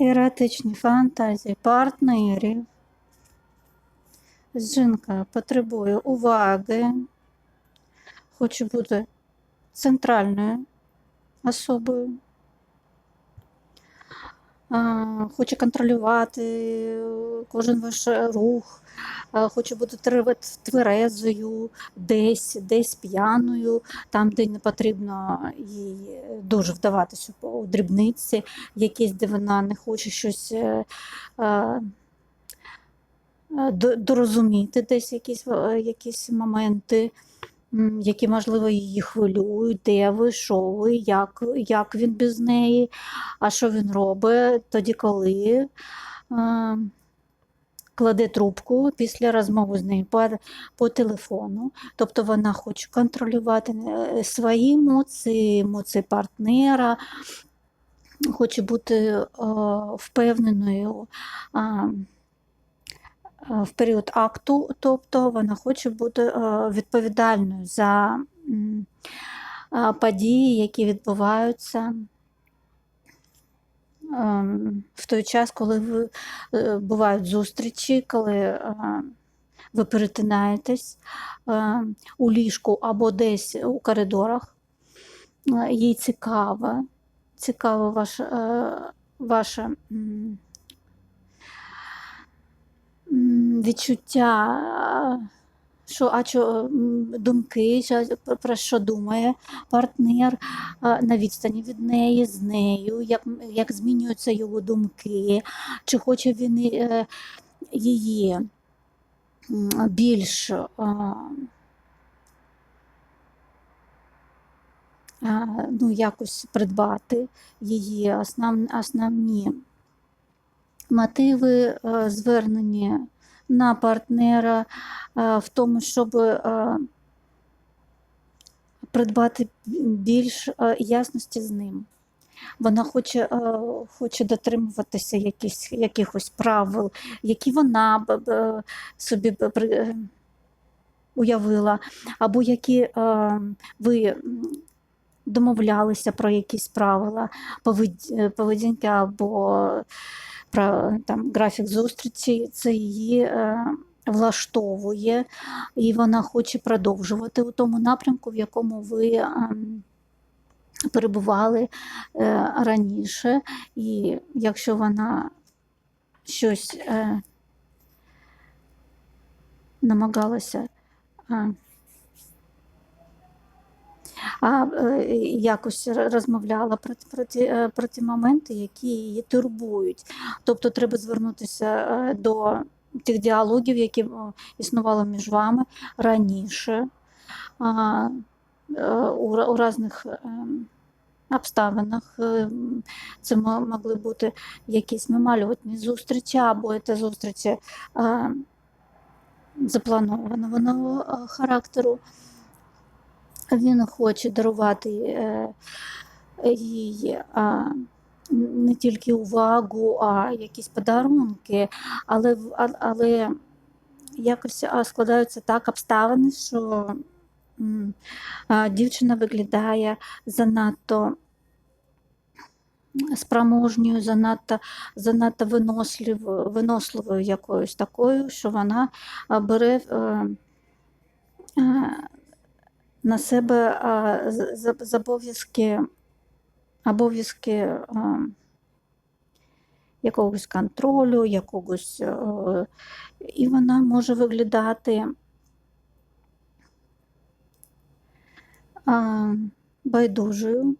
Еротичні фантазії партнерів. Жінка потребує уваги, хоче бути центральною особою, хоче контролювати кожен ваш рух, хоче бути тверезою, десь, десь п'яною, там, де не потрібно їй дуже вдаватися у дрібниці, якісь, де вона не хоче щось. е, е, е, до- дорозуміти десь якісь, е, якісь моменти, які, можливо, її хвилюють, де ви, що ви, як, як він без неї, а що він робить тоді, коли е, кладе трубку після розмови з нею по, по телефону. Тобто вона хоче контролювати е, свої емоції, емоції партнера, хоче бути е, впевненою. е, в період акту, тобто вона хоче бути е, відповідальною за е, події, які відбуваються ем, в той час, коли е, бувають зустрічі, коли е, ви перетинаєтесь е, у ліжку або десь у коридорах. Е, Їй цікаво, цікаво ваше, е, ваше м, м, відчуття, що, а що, думки, що, про- що думає партнер на відстані від неї, з нею, як, як змінюються його думки, чи хоче він е, її більш ну, якось придбати її основ, основні мотиви е, звернення на партнера е, в тому, щоб е, придбати більш е, ясності з ним. Вона хоче, хоче дотримуватися якісь, якихось правил, які вона собі уявила, або які ви домовлялися про якісь правила поведінки або про там, графік зустрічі, це її е, влаштовує, і вона хоче продовжувати у тому напрямку, в якому ви ем, перебували е, раніше. І якщо вона щось е, намагалася е, а е, якось розмовляла про, про, ті, е, про ті моменти, які її турбують. Тобто треба звернутися е, до тих діалогів, які існували між вами раніше, у, у різних обставинах. Це мо- могли бути якісь мимольотні зустрічі, або це зустрічі запланованого е, Він хоче дарувати е, їй не тільки увагу, а якісь подарунки, але, але якось складаються так обставини, що дівчина виглядає занадто спроможньою, занадто, занадто виносливою, виносливою якоюсь такою, що вона бере. На себе а, з- з- обов'язки а, якогось контролю, якогось, е, і вона може виглядати а, байдужою.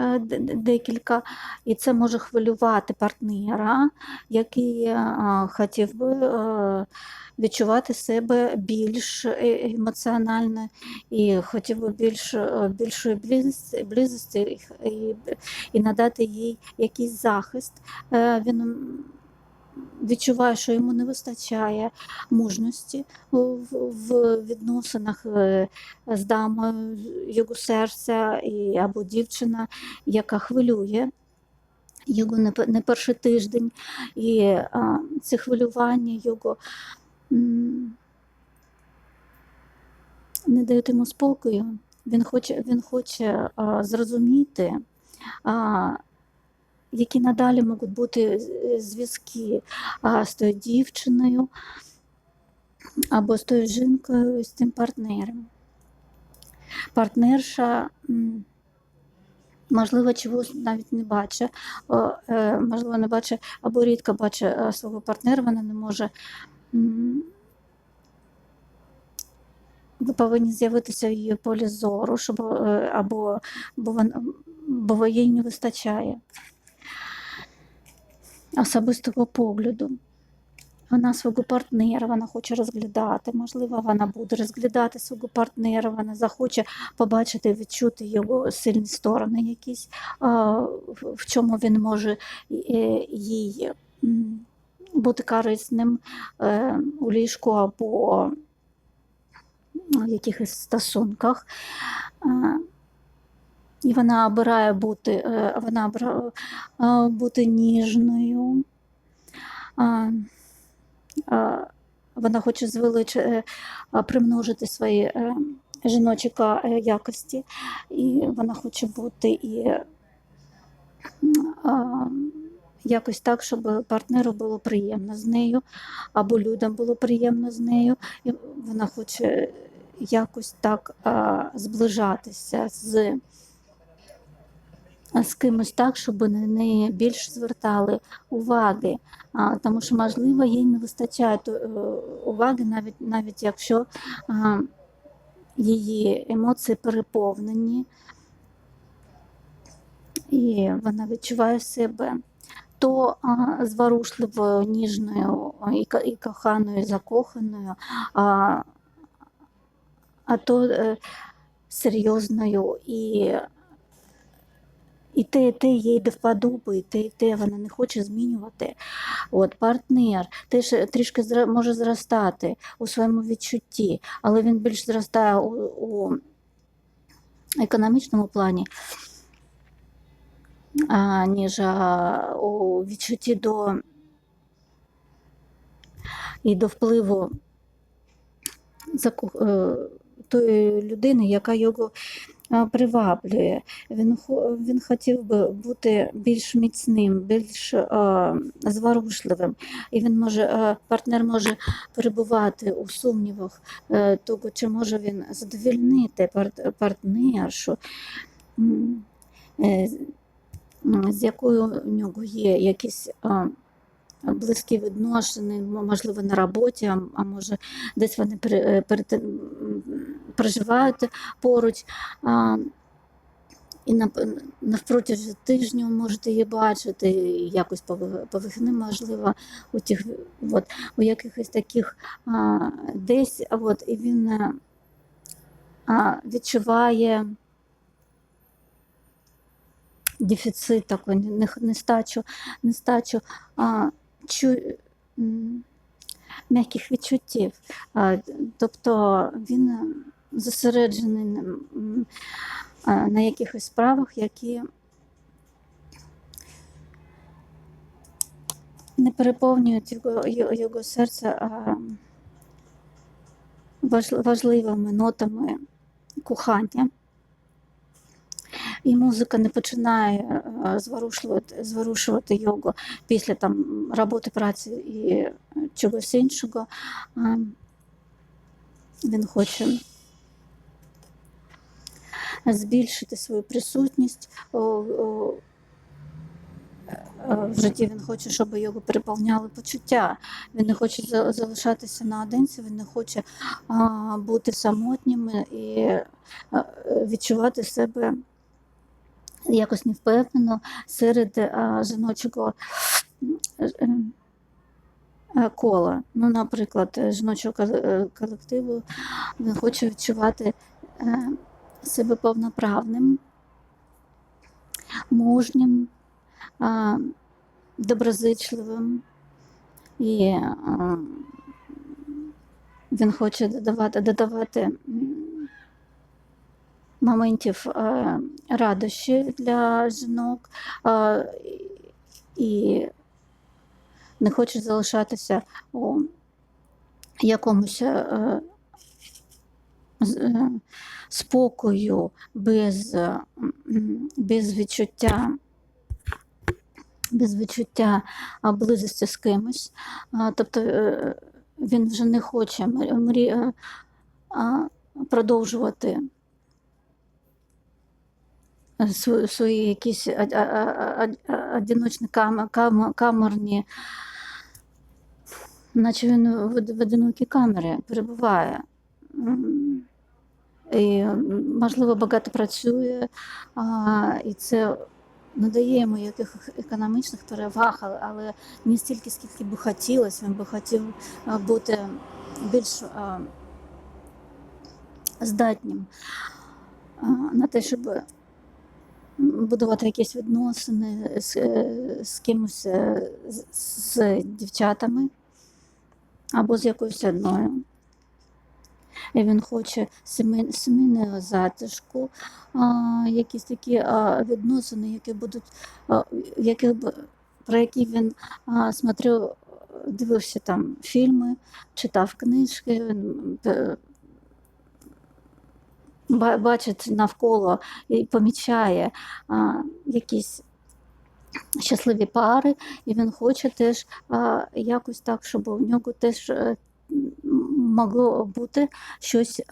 Е, Декілька, і це може хвилювати партнера, який хотів би е, відчувати себе більш е- емоціонально і хотів би більш, е, більшої близості, і, надати їй якийсь захист. Е, Він відчуває, що йому не вистачає мужності в, відносинах е, з дамою його серця і, або дівчина, яка хвилює. Його не перший тиждень, і а, це хвилювання його м, не дають йому спокою. Він хоче, він хоче а, зрозуміти, а, які надалі можуть бути зв'язки з тою дівчиною або з тою жінкою, з тим партнером. Партнерша, можливо, чогось навіть не бачить, е, можливо, не бачить або рідко бачить е, свого партнера, вона не може. Ви повинні з'явитися в її полі зору, щоб, е, або бо, вон- бо їй не вистачає особистого погляду. Вона свого партнера, вона хоче розглядати. Можливо, вона буде розглядати свого партнера, вона захоче побачити, відчути його сильні сторони якісь, в чому він може їй бути корисним е, у ліжку або в якихось стосунках. І вона обирає бути, е, вона обирає е, бути ніжною. Вона хоче звелич... е, примножити свої жіночі якості, і вона хоче бути і якось так, щоб партнеру було приємно з нею, або людям було приємно з нею. І вона хоче якось так зближатися з, з кимось так, щоб на неї більше звертали уваги. Тому що, можливо, їй не вистачає е, уваги, навіть, навіть якщо її емоції переповнені, і вона відчуває себе то зворушливою, ніжною і, коханою, закоханою, а, а то е, серйозною і. І те, те їй до вподоби, і те, і те вона не хоче змінювати. От партнер теж трішки може зростати у своєму відчутті, але він більш зростає у, у економічному плані, а, ніж а, у відчутті до і до впливу е, тої людини, яка його приваблює. Він, він хотів би бути більш міцним, більш а, зворушливим. І він може, а, партнер може перебувати у сумнівах е, того, чи може він задовільнити пар- партнершу, е, з- якою у нього є якісь. а, Близькі відносини, можливо, на роботі, а, а може, десь вони проживають поруч. І на, навпроти тижню можете її бачити, якось по, ви- вихідним, можливо, у, тих, от, у якихось таких а, десь, от, і він е, а, відчуває дефіцит не- нестачу, нестачу а, чу, м'яких відчуттів. А, тобто він зосереджений на, якихось справах, які не переповнюють його, його, серце важливими нотами кохання. І музика не починає е, зворушувати, зворушувати його після там, роботи праці і чогось іншого. Він хоче збільшити свою присутність е, в житті. Він хоче, щоб його переповняли почуття. Він не хоче за- залишатися наодинці, він не хоче бути самотнім і е, відчувати себе якось невпевнено серед жіночого е, е, кола. Ну, наприклад, жіночого колективу він хоче відчувати себе повноправним, мужнім, доброзичливим. І він хоче додавати, додавати моментів радощі для жінок і не хоче залишатися у якомусь е, спокою без, е, без відчуття без відчуття близості з кимось. Тобто е, він вже не хоче е, продовжувати е, свої, якісь одиночні кам, кам, камерні, наче він в одинокій камері перебуває. І, можливо, багато працює, а, і це надає йому яких економічних переваг, але, не стільки, скільки би хотілося. Він би хотів бути більш а, здатним а, на те, щоб будувати якісь відносини з, з кимось з, з дівчатами або з якоюсь одною. Він хоче сімей, сімейного затишку, якісь такі відносини, які будуть, які, про які він смотрів, дивився там фільми, читав книжки, е, бачить навколо і помічає а, якісь щасливі пари, і він хоче теж а, якось так, щоб у нього теж е, могло бути щось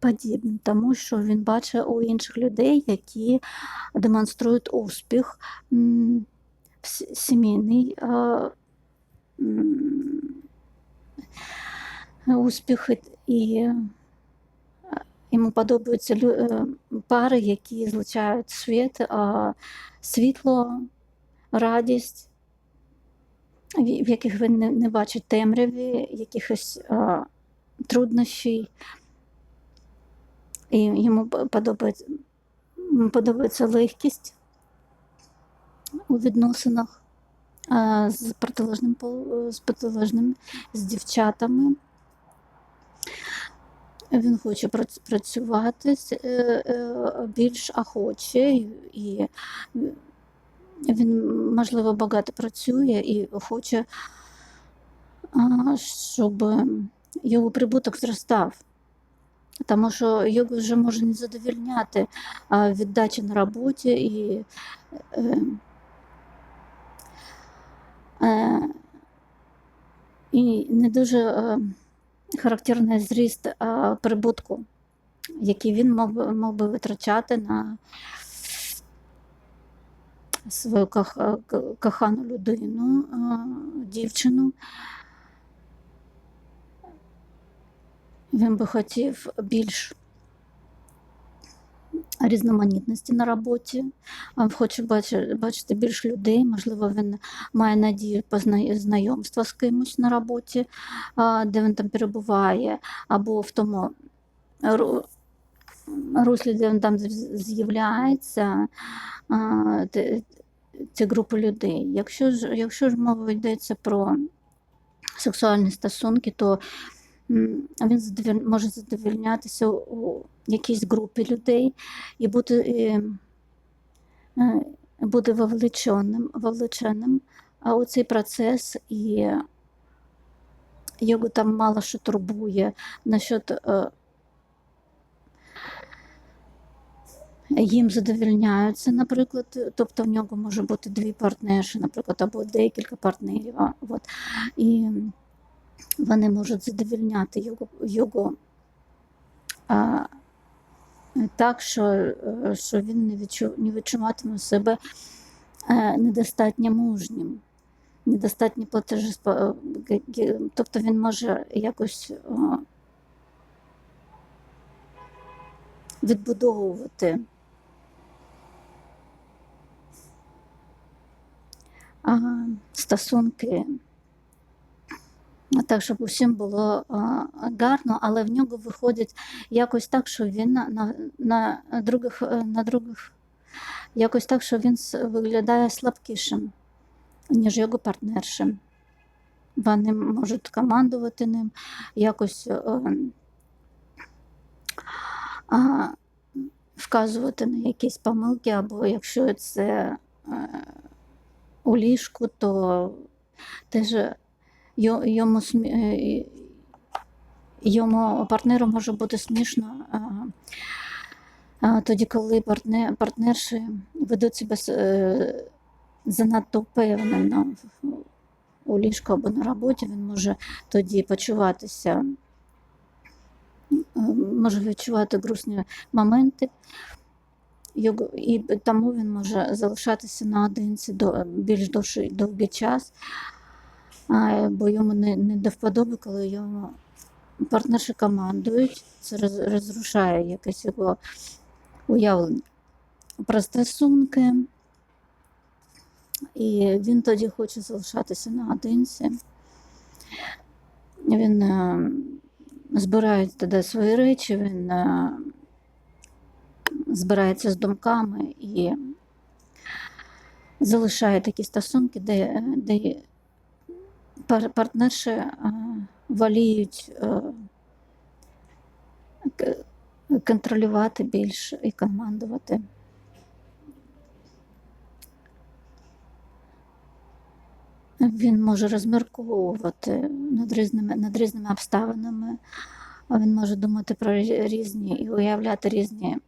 подібне, тому що він бачить у інших людей, які демонструють успіх, сімейний успіх. І- Йому подобаються е, пари, які злучають світ, світло, радість, в яких він не, не бачить темряві, якихось а, труднощів. І йому подобається, подобається легкість у відносинах а, з протилежним, з протилежним, з дівчатами. Він хоче працювати е, е, більш охоче, і він, можливо, багато працює і хоче, щоб його прибуток зростав. Тому що його вже може не задовільняти а, віддача на роботі і е, е, і не дуже е, характерний зріст прибутку, який він мог би, би витрачати на свою кох- кохану людину, дівчину. Він би хотів більш різноманітності на роботі, хоче бачити, більш людей. Можливо, він має надію позна- знайомства з кимось на роботі, де він там перебуває, або в тому він там з'являється ці групи людей. Якщо ж, якщо ж мова йдеться про сексуальні стосунки, то він може задовільнятися у якійсь групі людей і бути, е, е, бути вовлеченим, вовлеченим а, у цей процес, і його там мало що турбує насчет їм задовільняються, наприклад, тобто в нього може бути дві партнерші, наприклад, або декілька партнерів. От. І вони можуть задовільняти його, його а, так, що, е, що він не, відчу, не відчуватиме себе е, недостатньо мужнім, недостатньо платежеспо... Тобто він може якось відбудовувати а, стосунки так, щоб усім було а, гарно, але в нього виходить якось так, що він на, на, на других, е, на других якось так, що він виглядає слабкішим, ніж його партнершим. Вони можуть командувати ним, якось е, а, вказувати на якісь помилки, або якщо це е, у ліжку, то теж йому, е, йому партнеру може бути смішно. Тоді, коли партнер, партнерші ведуть себе е, занадто впевнено у ліжку або на роботі, він може тоді почуватися, може відчувати грустні моменти, і тому він може залишатися наодинці до, більш довший, довгий час, бо йому не, не до вподоби, коли йому партнерші командують, це роз, розрушає якесь його уявлення про стосунки. І він тоді хоче залишатися наодинці. Він е, збирає тоді свої речі, він е, збирається з думками і залишає такі стосунки, де, де пар- партнерші е, воліють е, контролювати більше і командувати. Він може розмірковувати над різними, над різними обставинами, він може думати про різні і уявляти різні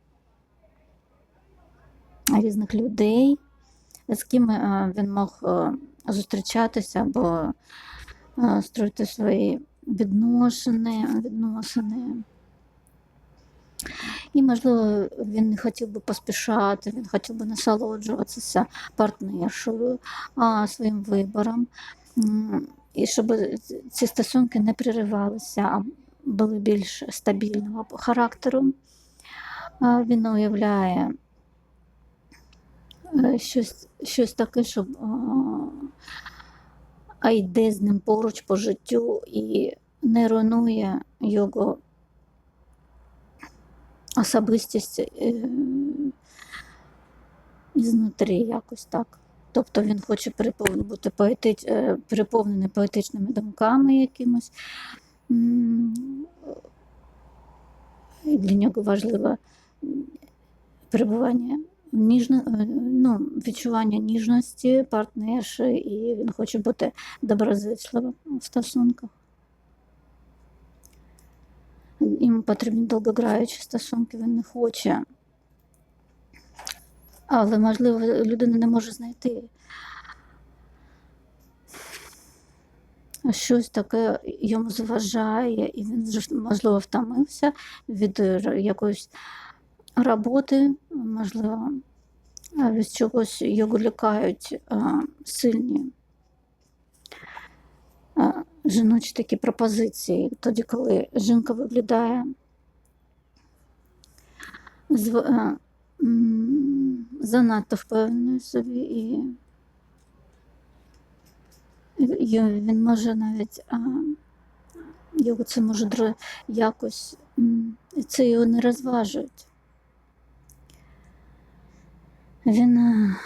різних людей, з ким е, він мог е, зустрічатися або е, строїти свої відносини, відносини. І, можливо, він не хотів би поспішати, він хотів би насолоджуватися партнершою, своїм вибором, і щоб ці стосунки не приривалися, а були більш стабільного характеру. Він уявляє щось, щось таке, щоб а, а йде з ним поруч по життю і не руйнує його особистість е, ізнутрі якось так. Тобто він хоче бути поети... е, переповнений поетичними думками якимось. Для нього важливо м, перебування ніжно... е, ну, відчування ніжності партнерші, і він хоче бути доброзичливим в стосунках. Йому потрібні довгограючі стосунки, він не хоче. Але, можливо, людина не може знайти щось таке йому заважає, і він, можливо, втомився від якоїсь роботи, можливо, від чогось його лякають сильні жіночі такі пропозиції, тоді, коли жінка виглядає занадто впевненою собі, і він може навіть його це може якось це його не розважують. Він а,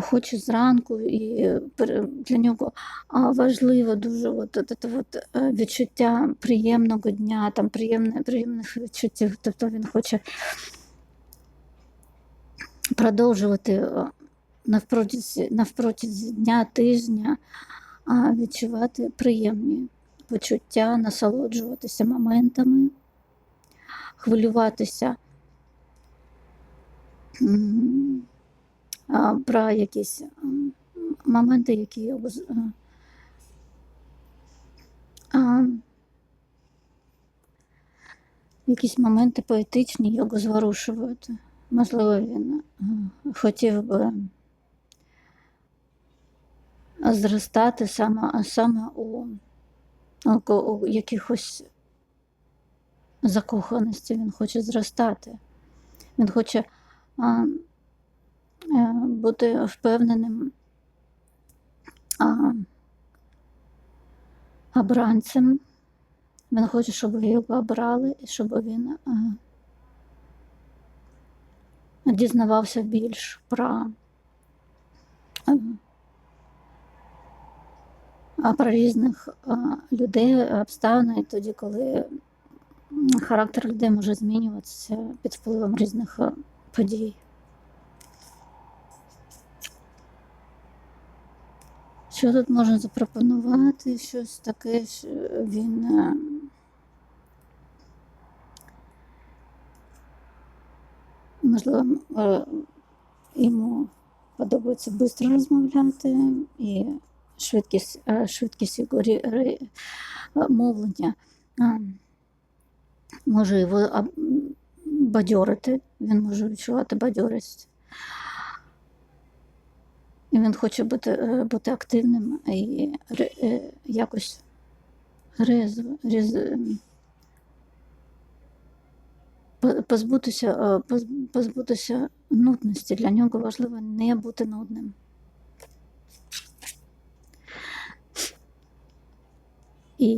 хоче зранку, і для нього важливо дуже от, от, от, е, відчуття приємного дня, там, приємне, приємних відчуттів. Тобто він хоче продовжувати е, навпротязі дня, тижня, відчувати приємні почуття, насолоджуватися моментами, хвилюватися. Про якісь моменти, які якісь моменти поетичні його зворушують. Можливо, він хотів би зростати саме, саме у, у, якихось закоханості. Він хоче зростати. Він хоче бути впевненим обранцем. Він хоче, щоб його обрали, і щоб він а, дізнавався більш про, а, про різних людей, обставини, тоді, коли характер людей може змінюватися під впливом різних а, подій. Що тут можна запропонувати? Щось таке, що він. е, Можливо, е, йому подобається швидко розмовляти і швидкість, е, швидкість його мовлення може його бадьорити, він може відчувати бадьорість. І він хоче бути, е, бути активним і е, якось резво, рез, ем, позбутися, е, позбутися нудності. Для нього важливо не бути нудним. І